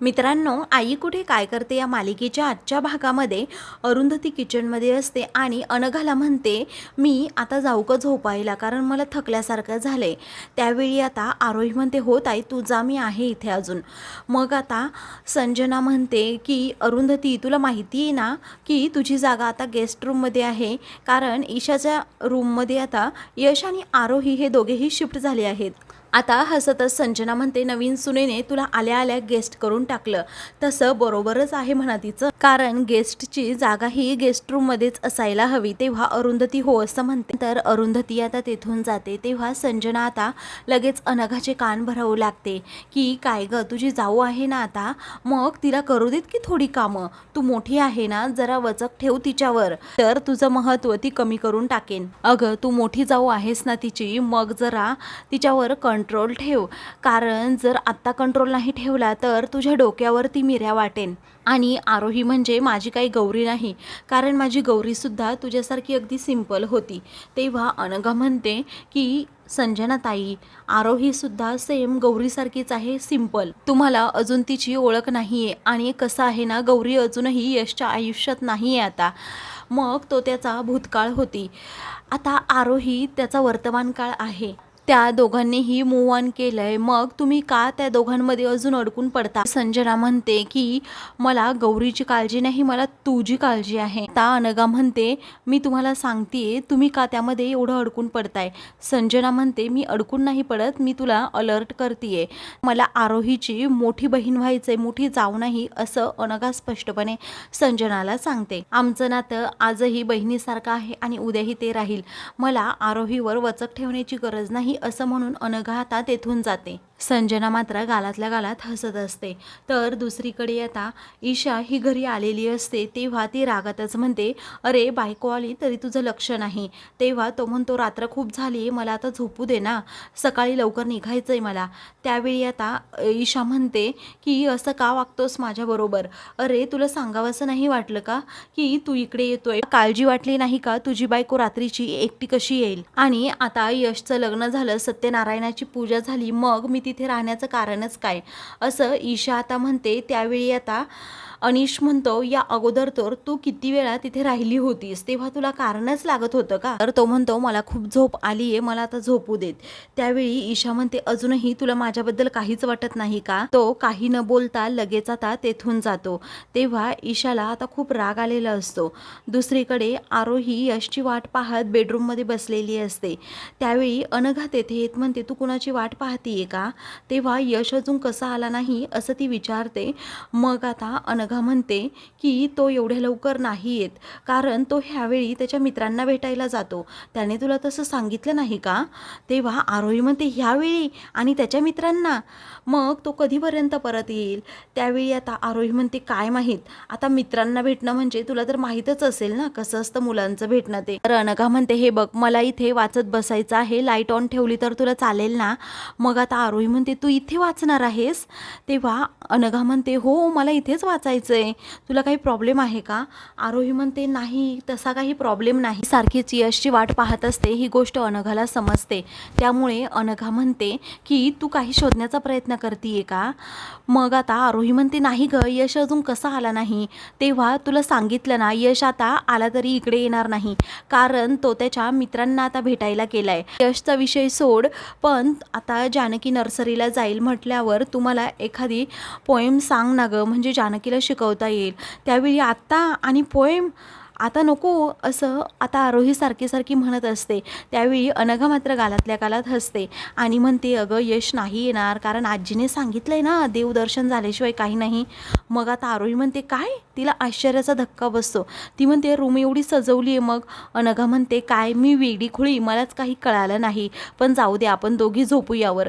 मित्रांनो आई कुठे काय करते या मालिकेच्या आजच्या भागामध्ये? अरुंधती किचनमध्ये असते आणि अनघाला म्हणते मी आता जाऊ का झोपायला? कारण मला थकल्यासारखं झालं आहे त्यावेळी आता आरोही म्हणते होत आई तू जा मी आहे इथे अजून. मग आता संजना म्हणते की अरुंधती तुला माहिती आहे ना की तुझी जागा आता गेस्ट रूममध्ये आहे. कारण ईशाच्या रूममध्ये आता यश आणि आरोही हे दोघेही शिफ्ट झाले आहेत. आता हसतच संजना म्हणते नवीन सुनेने तुला आल्या आल्या गेस्ट करून टाकलं. तसं बरोबरच आहे म्हणा तिचं. कारण गेस्टची जागा ही गेस्ट रूममध्येच असायला हवी. तेव्हा अरुंधती हो असं म्हणते. तर अरुंधती आता तेथून जाते. तेव्हा संजना आता लगेच अनघाचे कान भरवू लागते. की काय ग तुझी जाऊ आहे ना आता? मग तिला करू देत की थोडी कामं? तू मोठी आहे ना? जरा वचक ठेव तिच्यावर. तर तुझं महत्त्व ती कमी करून टाकेन. अगं तू मोठी जाऊ आहेस ना तिची. मग जरा तिच्यावर कण कंट्रोल ठेव. कारण जर आत्ता कंट्रोल नाही ठेवला तर तुझ्या डोक्यावर ती मिऱ्या वाटेन. आणि आरोही म्हणजे माझी काही गौरी नाही. कारण माझी गौरीसुद्धा तुझ्यासारखी अगदी सिंपल होती. तेव्हा अनघा म्हणते की संजना ताई आरोहीसुद्धा सेम गौरीसारखीच आहे सिंपल तुम्हाला अजून तिची ओळख नाही आहे आणि कसं आहे ना गौरी अजूनही यशच्या आयुष्यात नाही आहे आता. मग तो त्याचा भूतकाळ होती. आता आरोही त्याचा वर्तमान काळ आहे. त्या दोघांनीही मूव ऑन केलंय. मग तुम्ही का त्या दोघांमध्ये अजून अडकून पडता? संजना म्हणते की मला गौरीची काळजी नाही मला तुझी काळजी आहे. ता अनगा म्हणते मी तुम्हाला सांगतेय तुम्ही का त्यामध्ये एवढं अडकून पडताय? संजना म्हणते मी अडकून नाही पडत मी तुला अलर्ट करतेय. मला आरोहीची मोठी बहीण व्हायचंय मोठी जाऊ नाही असं अनगा स्पष्टपणे संजनाला सांगते. आमचं नातं आजही बहिणीसारखं आहे आणि उद्याही ते राहील. मला आरोहीवर वचक ठेवण्याची गरज नाही असं म्हणून अनघाता तेथून जाते. संजना मात्र गालातल्या गालात हसत असते. तर दुसरीकडे आता ईशा ही घरी आलेली असते तेव्हा ती रागातच म्हणते अरे बायको आली तरी तुझं लक्ष नाही तेव्हा तो म्हणतो रात्र खूप झाली मला आता झोपू दे ना. सकाळी लवकर निघायचं आहे मला त्यावेळी आता ईशा म्हणते की असं का वागतोस माझ्याबरोबर अरे तुला सांगावंसं नाही वाटलं का की तू इकडे येतोय? काळजी वाटली नाही का तुझी बायको रात्रीची एकटी कशी येईल आणि आता यशचं लग्न झालं सत्यनारायणाची पूजा झाली मग मी तिथे राहण्याचं कारणच काय? असं ईशा आता म्हणते त्यावेळी आता अनिश म्हणतो या अगोदर तर तू किती वेळा तिथे राहिली होतीस तेव्हा तुला कारणच लागत होतं का? तर तो म्हणतो मला खूप झोप आली आहे मला आता झोपू देत. त्यावेळी ईशा म्हणते अजूनही तुला माझ्याबद्दल काहीच वाटत नाही का? तो काही न बोलता लगेच आता तेथून जातो. तेव्हा ईशाला आता खूप राग आलेला असतो. दुसरीकडे आरोही यशची वाट पाहत बेडरूममध्ये बसलेली असते. त्यावेळी अनघा तेथे येत म्हणते तू कुणाची वाट पाहतीये का? तेव्हा यश अजून कसा आला नाही असं ती विचारते. मग आता अनघा म्हणते की तो एवढ्या लवकर नाही येत. कारण तो ह्यावेळी त्याच्या मित्रांना भेटायला जातो. त्याने तुला तसं सांगितलं नाही का? तेव्हा आरोही म्हणते ह्यावेळी आणि त्याच्या मित्रांना मग तो कधीपर्यंत परत येईल? त्यावेळी आता आरोही म्हणते काय माहीत? आता मित्रांना भेटणं म्हणजे तुला तर माहीतच असेल ना कसं असतं मुलांचं भेटणं ते. तर अनघा म्हणते हे बघ मला इथे वाचत बसायचं आहे लाइट ऑन ठेवली तर तुला चालेल ना? मग आता आरोही म्हणते तू इथे वाचणार आहेस? तेव्हा अनघा म्हणते हो मला इथेच वाचायचं आहे तुला काही प्रॉब्लेम आहे का? आरोही म्हणते नाही तसा काही प्रॉब्लेम नाही. सारखीच यशची वाट पाहत असते ही गोष्ट अनघाला समजते. त्यामुळे अनघा म्हणते की तू काही शोधण्याचा प्रयत्न करतीये का? मग आता आरोही म्हणते नाही ग यश अजून कसा आला नाही? तेव्हा तुला सांगितलं ना यश आता आला तरी इकडे येणार नाही. कारण तो त्याच्या मित्रांना आता भेटायला गेलाय. यशचा विषय सोड पण आता जानकी नर्सरीला जाईल म्हटल्यावर तुम्हाला एखादी पोएम सांग ना गं. म्हणजे जानकीला शिकवता येईल. त्यावेळी आत्ता आणि पोएम आता नको असं आता आरोही सारखी सारखी म्हणत असते. त्यावेळी अनघा मात्र गालातल्या गालात हसते. आणि म्हणते अगं यश नाही येणार. कारण आजीने सांगितलंय ना देवदर्शन झाल्याशिवाय काही नाही. मग आता आरोही म्हणते काय? तिला आश्चर्याचा धक्का बसतो. ती म्हणते रूम एवढी सजवली आहे मग. अनघा म्हणते काय? मी वेगळी खुळी. मलाच काही कळालं नाही. पण जाऊ दे आपण दोघी झोपू यावर.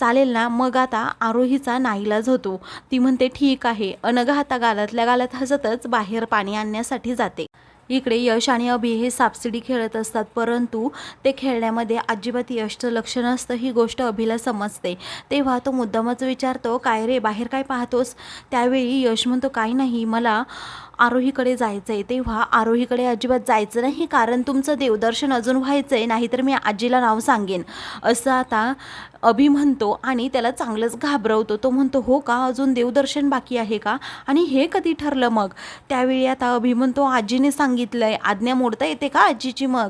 चालेल ना? मग आता आरोहीचा नाईलाज होतो. ती म्हणते ठीक आहे. अनघा आता गालातल्या गालात हसतच बाहेर पाणी आणण्यासाठी जाते. इकडे यश आणि अभि हे सापसिडी खेळत असतात परंतु ते खेळण्यामध्ये अजिबात यशचं लक्ष नसतं ही गोष्ट अभिला समजते. तेव्हा तो मुद्दामच विचारतो काय रे बाहेर काय पाहतोस? त्यावेळी यश म्हणतो काही नाही मला आरोहीकडे जायचं आहे तेव्हा आरोहीकडे अजिबात जायचं नाही कारण तुमचं देवदर्शन अजून व्हायचं आहे नाहीतर मी आजीला नाव सांगेन. असं आता अभि म्हणतो आणि त्याला चांगलंच घाबरवतो. तो म्हणतो हो का? अजून देवदर्शन बाकी आहे का? आणि हे कधी ठरलं मग? त्यावेळी आता अभि म्हणतो आजीने सांगितलं आहे आज्ञा मोडता येते का आजीची मग?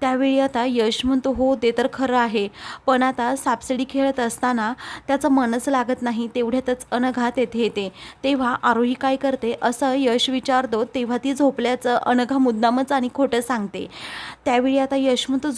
त्यावेळी आता यश म्हणतो हो ते तर खरं आहे. पण आता सापसिडी खेळत असताना त्याचं मनच लागत नाही तेवढ्यातच अनघात येथे येते. तेव्हा आरोही काय करते असं यश विचारतो तेव्हा ती झोपल्याचं अनघा मुद्दामच आणि खोटं सांगते. त्यावेळी आता यश म्हणतो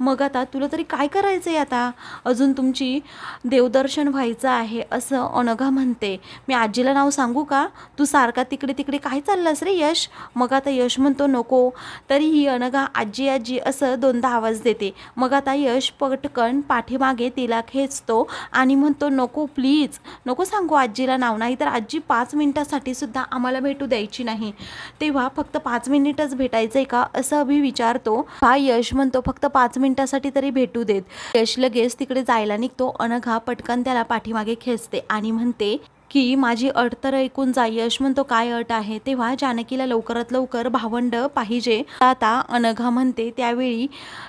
मग आता तुला तरी काय करायचं आहे आता? अजून तुमची देवदर्शन व्हायचं आहे असं अनघा म्हणते. मी आजीला नाव सांगू का? तू सारखा तिकडे तिकडे काय चाललास रे यश? मग आता यश म्हणतो नको. तरीही अनघा आजी आजी असं दोनदा आवाज देते. मग आता यश पटकन पाठीमागे तिला खेचतो आणि म्हणतो नको प्लीज. नको सांगू आजीला नाव. नाही तर आजी पाच मिनिटासाठी सुद्धा आम्हाला भेटू द्यायची नाही. तेव्हा फक्त पाच मिनिटच भेटायचं आहे का? असं अभि विचारतो. हा यश म्हणतो फक्त पाच मिनिटासाठी तरी भेटू देत. यश लगेच तिकडे जायला निघतो. अनघा पटकन त्याला पाठीमागे खेचते आणि म्हणते की माझी अट तर ऐकून जा यश म्हणतो काय अट आहे? तेव्हा जानकीला लवकरात लवकर भावंड पाहिजे. आता अनघा म्हणते त्यावेळी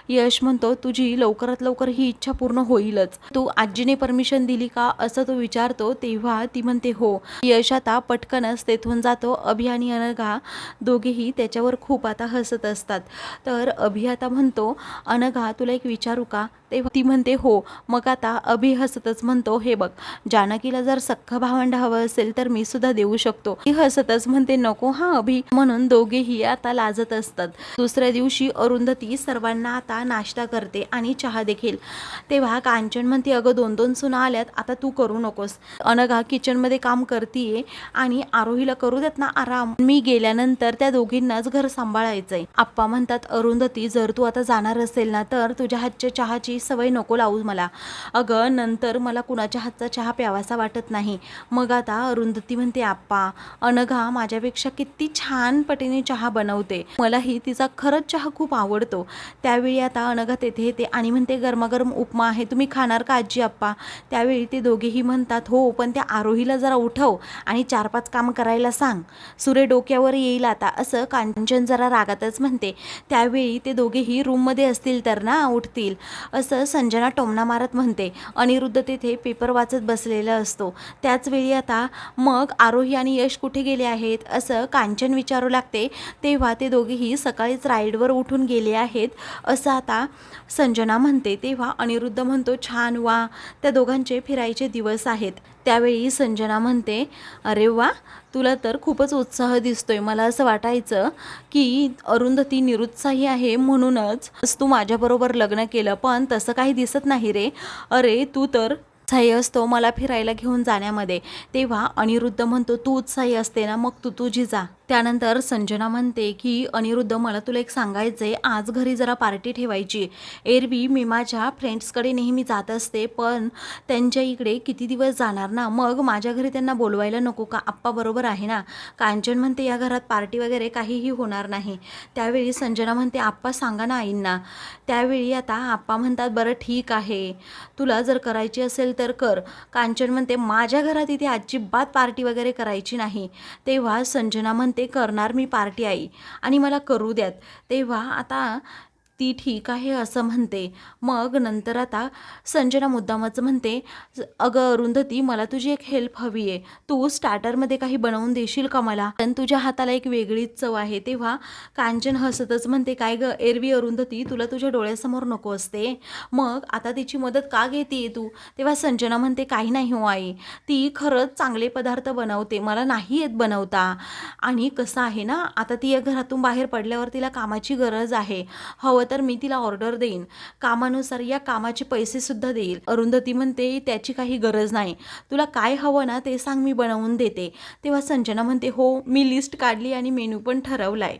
यश म्हणतो तुझी लवकरात लवकर ही इच्छा पूर्ण होईलच. तू आजीने परमिशन दिली का? असं तो विचारतो. तेव्हा ती म्हणते हो. यश आता पटकनच तेथून जातो. अभि आणि अनघा दोघेही त्याच्यावर खूप आता हसत असतात. तर अभि आता म्हणतो अनघा तुला एक विचारू का? तेव्हा ती म्हणते हो. मग आता अभि हसतच म्हणतो हे बघ जानकीला जर सख्ख भावंड हवं असेल तर मी सुद्धा देऊ शकतो. ती हसतच म्हणते नको हा अभि. म्हणून दोघेही आता लाजत असतात. दुसऱ्या दिवशी अरुंधती सर्वांना आता नाश्ता करते आणि चहा देखील. तेव्हा कांचन म्हणते अगं दोन दोन सुना आल्यात आता तू करू नकोस. अनघा किचनमध्ये काम करतीये आणि आरोहीला करू देत ना आराम. मी गेल्यानंतर त्या दोघींनाच घर सांभाळायचंय. आप्पा म्हणतात अरुंधती जर तू आता जाणार असेल ना तर तुझ्या हातच्या चहाची सवय नको लावू मला. अगं नंतर मला कुणाच्या हातचा चहा प्यावासा वाटत नाही. मग आता अरुंधती म्हणते आप्पा अनघा माझ्यापेक्षा किती छान पटीने चहा बनवते. मलाही तिचा खरंच चहा खूप आवडतो. त्यावेळी आता अनघा तेथे येते आणि म्हणते गरमागरम उपमा आहे तुम्ही खाणार का आजी आप्पा? त्यावेळी ते दोघेही म्हणतात हो पण त्या आरोहीला जरा उठव आणि चार पाच काम करायला सांग. सुरे डोक्यावर येईल आता. असं कांचन जरा रागातच म्हणते. त्यावेळी ते दोघेही रूममध्ये असतील तर ना उठतील. असं संजना टोमणा मारत म्हणते. अनिरुद्ध तेथे पेपर वाचत बसलेला असतो. त्याचवेळी आता मग आरोही आणि यश कुठे गेले आहेत असं कांचन विचारू लागते. तेव्हा ते दोघेही सकाळीच राईडवर उठून गेले आहेत असं आता संजना म्हणते. तेव्हा अनिरुद्ध म्हणतो छान वा त्या दोघांचे फिरायचे दिवस आहेत. त्यावेळी संजना म्हणते अरे वा तुला तर खूपच उत्साह दिसतोय. मला असं वाटायचं की अरुंधती निरुत्साही आहे म्हणूनच तू माझ्याबरोबर लग्न केलं पण तसं काही दिसत नाही रे. अरे तू तर उत्साही असतो मला फिरायला घेऊन जाण्यामध्ये. तेव्हा अनिरुद्ध म्हणतो तू उत्साही असते ना मग तू तुझी जा. त्यानंतर संजना म्हणते की अनिरुद्ध मला तुला एक सांगायचं आहे आज घरी जरा पार्टी ठेवायची. एरवी मी माझ्या फ्रेंड्सकडे नेहमी जात असते पण त्यांच्या इकडे किती दिवस जाणार ना? मग माझ्या घरी त्यांना बोलवायला नको का? आप्पा बरोबर आहे ना? कांचन म्हणते या घरात पार्टी वगैरे काहीही होणार नाही. त्यावेळी संजना म्हणते आप्पा सांगा ना आईंना. त्यावेळी आता आप्पा म्हणतात बरं ठीक आहे. तुला जर करायची असेल तर कर. कांचन म्हणते माझ्या घरात इथे अजिबात पार्टी वगैरे करायची नाही. तेव्हा संजना म्हणते करणार मी पार्टी आई. आणि मला करू द्यात. तेव्हा आता ती ठीक आहे असं म्हणते. मग नंतर आता संजना मुद्दामच म्हणते अगं अरुंधती मला तुझी एक हेल्प हवी आहे तू स्टार्टरमध्ये काही बनवून देशील का मला? पण तुझ्या हाताला एक वेगळीच चव आहे. तेव्हा कांचन हसतच म्हणते काय गं एरवी अरुंधती तुला तुझ्या डोळ्यासमोर नको असते. मग आता तिची मदत का घेते तू? तेव्हा संजना म्हणते काही नाही हो आई. ती खरंच चांगले पदार्थ बनवते. मला नाही येत बनवता. आणि कसं आहे ना आता ती या घरातून बाहेर पडल्यावर तिला कामाची गरज आहे. हवं तर मी तिला ऑर्डर देईन. कामानुसार या कामाचे पैसे सुद्धा देईल. अरुंधती म्हणते त्याची काही गरज नाही. तुला काय हवं ना ते सांग मी बनवून देते. तेव्हा संजना म्हणते हो मी लिस्ट काढली आणि मेनू पण ठरवलाय.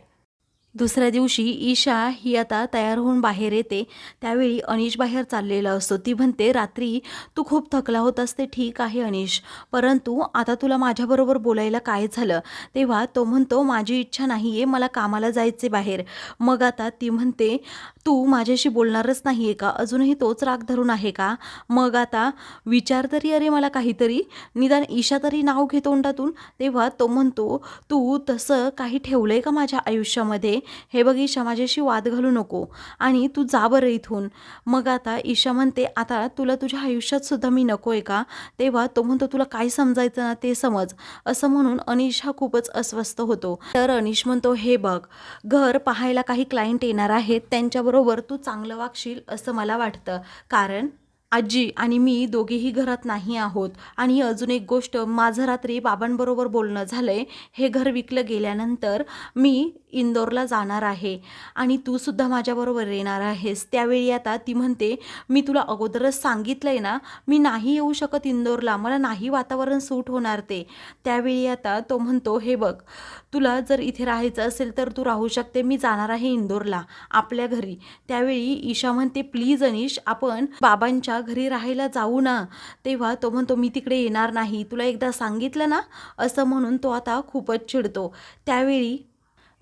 दुसऱ्या दिवशी ईशा ही आता तयार होऊन बाहेर येते. त्यावेळी अनिश बाहेर चाललेला असतो. ती म्हणते रात्री तू खूप थकला होतास ते ठीक आहे अनिश. परंतु आता तुला माझ्याबरोबर बोलायला काय झालं? तेव्हा तो म्हणतो माझी इच्छा नाही आहे मला कामाला जायचे बाहेर. मग आता ती म्हणते तू माझ्याशी बोलणारच नाही आहे का? अजूनही तोच राग धरून आहे का? मग आता विचार तरी अरे मला काहीतरी. निदान ईशा तरी नाव घे तोंडातून. तेव्हा तो म्हणतो तू तसं काही ठेवलं आहे का माझ्या आयुष्यामध्ये? हे बघ ईशा माझ्याशी वाद घालू नको. आणि तू जा बरं इथून. मग आता ईशा म्हणते आता तुला तुझ्या आयुष्यात सुद्धा मी नको आहे का? तेव्हा तो म्हणतो तुला काय समजायचं ना ते समज. असं म्हणून अनिश हा खूपच अस्वस्थ होतो. तर अनिश म्हणतो हे बघ घर पाहायला काही क्लायंट येणार आहेत त्यांच्याबरोबर तू चांगलं वागशील असं मला वाटतं. कारण आजी आणि मी दोघेही घरात नाही आहोत. आणि अजून एक गोष्ट माझं रात्री बाबांबरोबर बोलणं झालं आहे हे घर विकलं गेल्यानंतर मी इंदोरला जाणार आहे आणि तू सुद्धा माझ्याबरोबर येणार आहेस. त्यावेळी आता ती म्हणते मी तुला अगोदरच सांगितलं आहे ना मी नाही येऊ शकत इंदोरला. मला नाही वातावरण सूट होणार ते. त्यावेळी आता तो म्हणतो हे बघ तुला जर इथे राहायचं असेल तर तू राहू शकते. मी जाणार आहे इंदोरला आपल्या घरी. त्यावेळी ईशा म्हणते प्लीज अनिश आपण बाबांच्या घरी राहायला जाऊ ना. तेव्हा तो म्हणतो मी तिकडे येणार नाही. तुला एकदा सांगितलं ना? असं म्हणून तो आता खूपच चिडतो. त्यावेळी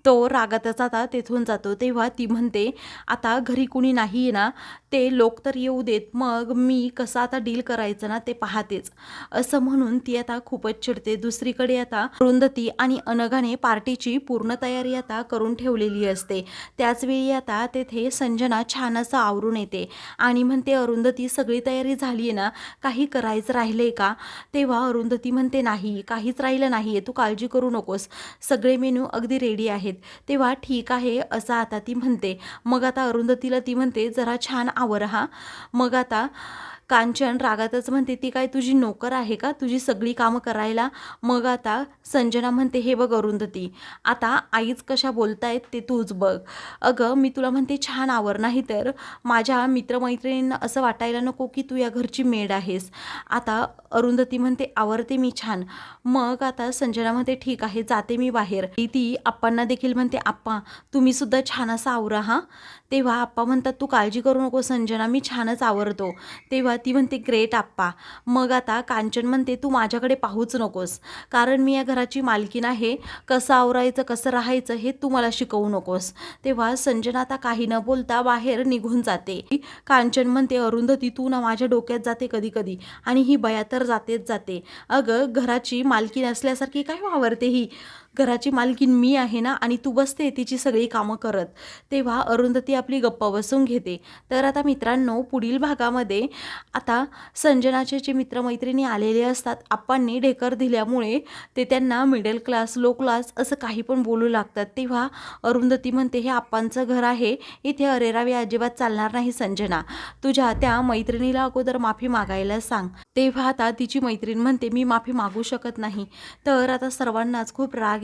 तो रागातच आता तेथून जातो. तेव्हा ती म्हणते आता घरी कुणी नाही आहे ना ते लोक तर येऊ देत. मग मी कसं आता डील करायचं ना ते पाहतेच. असं म्हणून ती आता खूपच चिडते. दुसरीकडे आता अरुंधती आणि अनघाने पार्टीची पूर्ण तयारी आता करून ठेवलेली असते. त्याचवेळी आता तेथे संजना छान असं आवरून येते आणि म्हणते अरुंधती सगळी तयारी झाली आहे ना काही करायचं राहिले का? तेव्हा अरुंधती म्हणते नाही काहीच राहिलं नाही आहे तू काळजी करू नकोस. सगळे मेनू अगदी रेडी आहेत. तेव्हा ठीक आहे असं आता ती म्हणते. मग आता अरुंधतीला ती म्हणते जरा छान आवर हा. मग आता कांचन रागातच म्हणते ती काय तुझी नोकर आहे का? तुझी सगळी कामं करायला मग आता संजना म्हणते हे बघ अरुंधती आता आईच कशा बोलतायत ते तूच बघ. अगं मी तुला म्हणते छान आवर नाही तर माझ्या मित्रमैत्रिणींना असं वाटायला नको की तू या घरची मेड आहेस. आता अरुंधती म्हणते आवरते मी छान. मग आता संजना म्हणते ठीक आहे जाते मी बाहेर. ती आप्पांना देखील म्हणते आप्पा तुम्ही सुद्धा छान असा आवरा हा. तेव्हा आप्पा म्हणतात तू काळजी करू नको संजना मी छानच आवरतो. तेव्हा ती म्हणते ग्रेट आप्पा मग आता कांचन म्हणते तू माझ्याकडे पाहूच नकोस कारण मी या घराची मालकीन आहे कसं आवरायचं कसं राहायचं हे तू मला शिकवू नकोस. तेव्हा संजना आता काही न बोलता बाहेर निघून जाते. कांचन म्हणते अरुंधती तू ना माझ्या डोक्यात जाते कधी कधी आणि ही बया तर जातेच जाते. अगं घराची मालकीन असल्यासारखी काय वावरते ही? घराची मालकीन मी आहे ना आणि तू बसते तिची सगळी कामं करत. तेव्हा अरुंधती आपली गप्पा बसून घेते. तर आता मित्रांनो पुढील भागामध्ये आता संजनाचे जे मित्रमैत्रिणी आलेले असतात. आप्पांनी ढेकर दिल्यामुळे ते त्यांना मिडल क्लास लो क्लास असं काही पण बोलू लागतात. तेव्हा अरुंधती म्हणते हे आप्पांचं घर आहे. इथे अरेरावी अजिबात चालणार नाही संजना. तुझ्या त्या मैत्रिणीला अगोदर माफी मागायला सांग. तेव्हा आता तिची मैत्रीण म्हणते मी माफी मागू शकत नाही. तर आता सर्वांनाच खूप राग